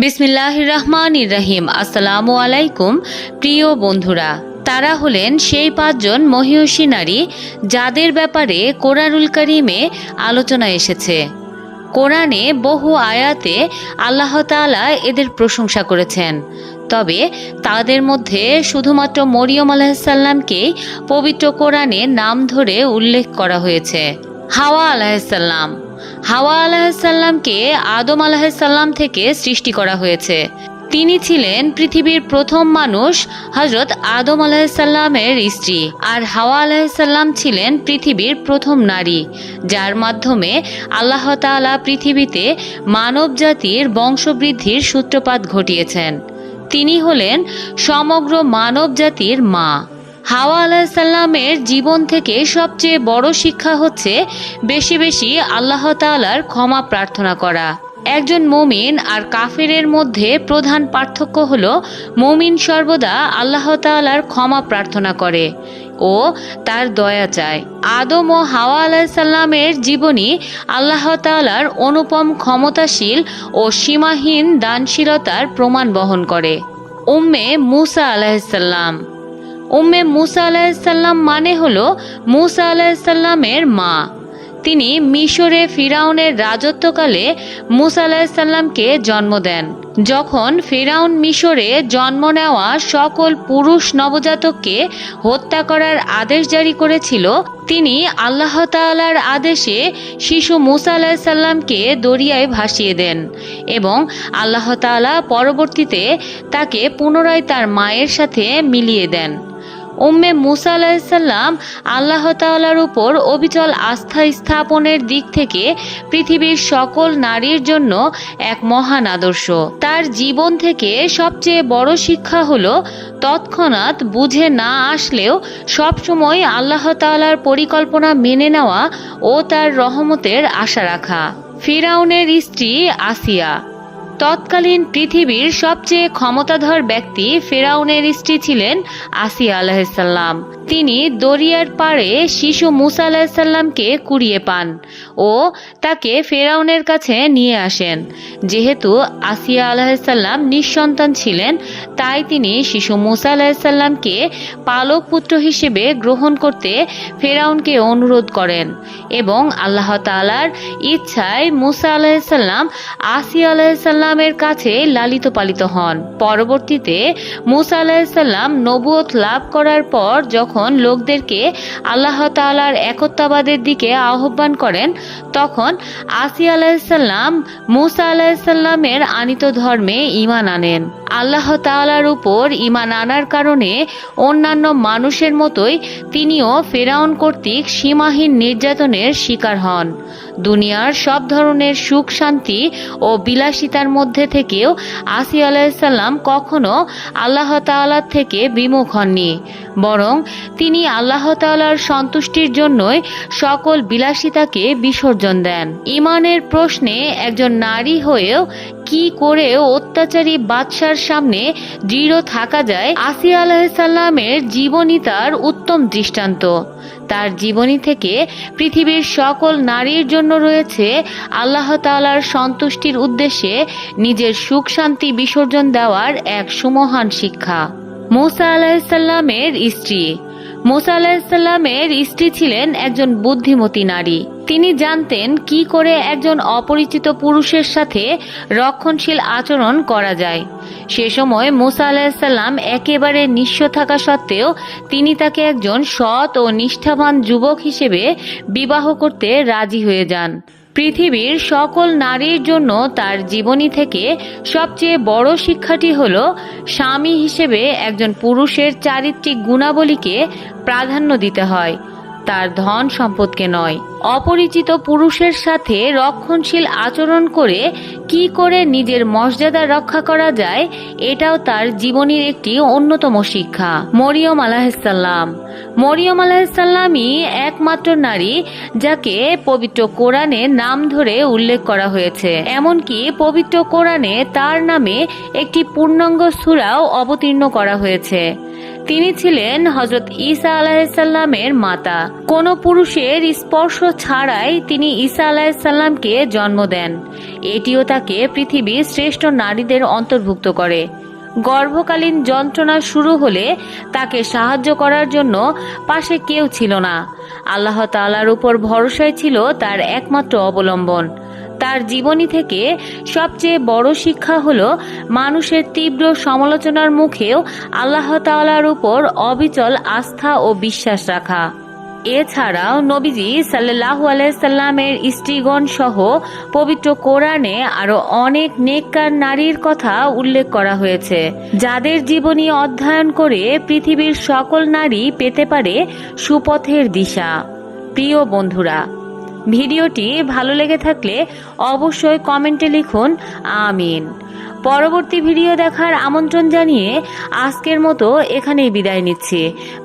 বিসমিল্লাহ রহমান রহিম আসসালামু আলাইকুম প্রিয় বন্ধুরা। তারা হলেন সেই পাঁচজন মহিষী নারী যাদের ব্যাপারে কোরআনুল করিমে আলোচনা এসেছে। কোরআনে বহু আয়াতে আল্লাহ তাআলা এদের প্রশংসা করেছেন। তবে তাদের মধ্যে শুধুমাত্র মরিয়ম আলাহিসাল্লামকেই পবিত্র কোরআনে নাম ধরে উল্লেখ করা হয়েছে। হাওয়া আলাহিসাল্লাম হাওয়া আলাহিসাল্লামকে আদম আলাহিসাল্লাম থেকে সৃষ্টি করা হয়েছে। তিনি ছিলেন পৃথিবীর প্রথম মানুষ হজরত আদম আলাহিসাল্লামের স্ত্রী। আর হাওয়া আলাহিসাল্লাম ছিলেন পৃথিবীর প্রথম নারী, যার মাধ্যমে আল্লাহ তাআলা পৃথিবীতে মানব জাতির বংশবৃদ্ধির সূত্রপাত ঘটিয়েছেন। তিনি হলেন সমগ্র মানব জাতির মা। হাওয়া আলাহিসাল্লামের জীবন থেকে সবচেয়ে বড় শিক্ষা হচ্ছে বেশি বেশি আল্লাহ তাআলার ক্ষমা প্রার্থনা করা। একজন মমিন আর কাফেরের মধ্যে প্রধান পার্থক্য হল মমিন সর্বদা আল্লাহ তাআলার ক্ষমা প্রার্থনা করে ও তার দয়া চায়। আদম ও হাওয়া আলাহিসাল্লামের জীবনী আল্লাহ তাআলার অনুপম ক্ষমতাশীল ও সীমাহীন দানশীলতার প্রমাণ বহন করে। উম্মে মুসা আলাহিসাল্লাম উম্মে মুসা আলাহিসাল্লাম মানে হল মুসা আলাহিসাল্লামের মা। তিনি মিশরে ফিরাউনের রাজত্বকালে মুসা আলাহিসাল্লামকে জন্ম দেন। যখন ফেরাউন মিশরে জন্ম নেওয়া সকল পুরুষ নবজাতককে হত্যা করার আদেশ জারি করেছিল, তিনি আল্লাহ তাআলার আদেশে শিশু মুসা আলাহিসাল্লামকে দরিয়ায় ভাসিয়ে দেন এবং আল্লাহ তাআলা পরবর্তীতে তাকে পুনরায় তার মায়ের সাথে মিলিয়ে দেন। উম্মে মুসা আলাহিসাল্লাম আল্লাহ তাআলার উপর অবিচল আস্থা স্থাপনের দিক থেকে পৃথিবীর সকল নারীর জন্য এক মহান আদর্শ। তার জীবন থেকে সবচেয়ে বড় শিক্ষা হল, তৎক্ষণাৎ বুঝে না আসলেও সবসময় আল্লাহ তাআলার পরিকল্পনা মেনে নেওয়া ও তার রহমতের আশা রাখা। ফিরাউনের স্ত্রী আসিয়া তৎকালীন পৃথিবীর সবচেয়ে ক্ষমতাধর ব্যক্তি ফেরাউনের স্ত্রী ছিলেন আসিয়া আলাহিসাল্লাম তিনি দরিয়ার পাড়ে শিশু মুসা আলাহিসাল্লামকে কুড়িয়ে পান ও তাকে ফেরাউনের কাছে নিয়ে আসেন। যেহেতু আসিয়া আলাহিসাল্লাম নিঃসন্তান ছিলেন, তাই তিনি শিশু মুসা আলাহিসাল্লামকে পালক পুত্র হিসেবে গ্রহণ করতে ফেরাউনকে অনুরোধ করেন এবং আল্লাহ তালার ইচ্ছায় মুসা আলাহিসাল্লাম আসিয়া আলাহিসাল্লামের কাছে লালিত পালিত হন। পরবর্তীতে মুসা আলাহিসাল্লাম নবুয়ত লাভ করার পর যখন লোকদেরকে আল্লাহ তালার একত্রাবাদের দিকে আহ্বান করেন, তখন আসি আলাহিসাল্লাম মুসা আলাহিসাল্লামের আনিত ধর্মে ইমান আনেন। আল্লাহ তাআলার উপর ইমান আনার কারণে অন্যান্য মানুষের মতোই তিনিও ফেরাউন কর্তৃক সীমাহীন নির্যাতনের শিকার হন। দুনিয়ার সব ধরনের সুখ শান্তি ও বিলাসিতার মধ্যে থেকেও আসি আলাইসাল্লাম কখনো আল্লাহ তাআলার থেকে বিমুখ হননি। বরং তিনি আল্লাহ তাআলার সন্তুষ্টির জন্যই সকল বিলাসিতাকে বিসর্জন দেন। ইমানের প্রশ্নে একজন নারী হয়েও কি করে অত্যাচারী বাদশার সামনে দৃঢ় থাকা যায়, আসিয়া আলাহিসাল্লামের জীবনী তার উত্তম দৃষ্টান্ত। তার জীবনী থেকে পৃথিবীর সকল নারীর জন্য রয়েছে আল্লাহ তালার সন্তুষ্টির উদ্দেশ্যে নিজের সুখ শান্তি বিসর্জন দেওয়ার এক সুমহান শিক্ষা। মৌসা আলাহিসাল্লামের স্ত্রী। মুসা আলাহিসাল্লামের স্ত্রী ছিলেন একজন বুদ্ধিমতী নারী। তিনি জানতেন কি করে একজন অপরিচিত পুরুষের সাথে রক্ষণশীল আচরণ করা যায়। সে সময় মোসা আলাহিসাল্লাম একেবারে নিঃস্ব থাকা সত্ত্বেও তিনি তাকে একজন সৎ ও নিষ্ঠাবান যুবক হিসেবে বিবাহ করতে রাজি হয়ে যান। পৃথিবীর সকল নারীর জন্য তার জীবনী থেকে সবচেয়ে বড় শিক্ষাটি হল স্বামী হিসেবে একজন পুরুষের চারিত্রিক গুণাবলীকে প্রাধান্য দিতে হয়। তার ধন সম্পদকে নয়। অপরিচিত পুরুষের সাথে রক্ষণশীল আচরণ করে কি করে নিজের মর্যাদা রক্ষা করা যায়, এটাও তার জীবনের একটি অন্যতম শিক্ষা। মরিয়ম আলাহিসাল্লাম মরিয়ম আলাহিসাল্লামই একমাত্র নারী যাকে পবিত্র কোরআনে নাম ধরে উল্লেখ করা হয়েছে। এমনকি পবিত্র কোরআনে তার নামে একটি পূর্ণাঙ্গ সূরাও অবতীর্ণ করা হয়েছে। তিনি ছিলেন হজরত ঈসা আলাহিসাল্লামের মাতা। কোন পুরুষের স্পর্শ ছাড়াই তিনি ঈসা আলাহিসাল্লামকে জন্ম দেন। এটিও তাকে পৃথিবীর শ্রেষ্ঠ নারীদের অন্তর্ভুক্ত করে। গর্ভকালীন যন্ত্রণা শুরু হলে তাকে সাহায্য করার জন্য পাশে কেউ ছিল না। আল্লাহ তাআলার উপর ভরসায় ছিল তার একমাত্র অবলম্বন। তার জীবনী থেকে সবচেয়ে বড় শিক্ষা হলো, মানুষের তীব্র সমালোচনার মুখেও আল্লাহ তাআলার উপর অবিচল আস্থা ও বিশ্বাস রাখা। এছাড়াও নবীজি সাল্লাহু আলাইসাল্লামের স্ত্রীগণ সহ পবিত্র কোরআনে আরও অনেক নেককার নারীর কথা উল্লেখ করা হয়েছে। যাদের জীবনী অধ্যয়ন করে পৃথিবীর সকল নারী পেতে পারে সুপথের দিশা। প্রিয় বন্ধুরা ভিডিওটি ভালো লেগে থাকলে অবশ্যই কমেন্টে লিখুন, আমিন। পরবর্তী ভিডিও দেখার আমন্ত্রণ জানিয়ে আজকের মতো এখানেই বিদায় নিচ্ছি।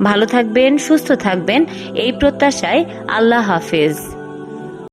ভালো থাকবেন, সুস্থ থাকবেন, এই প্রত্যাশায় আল্লাহ হাফেজ।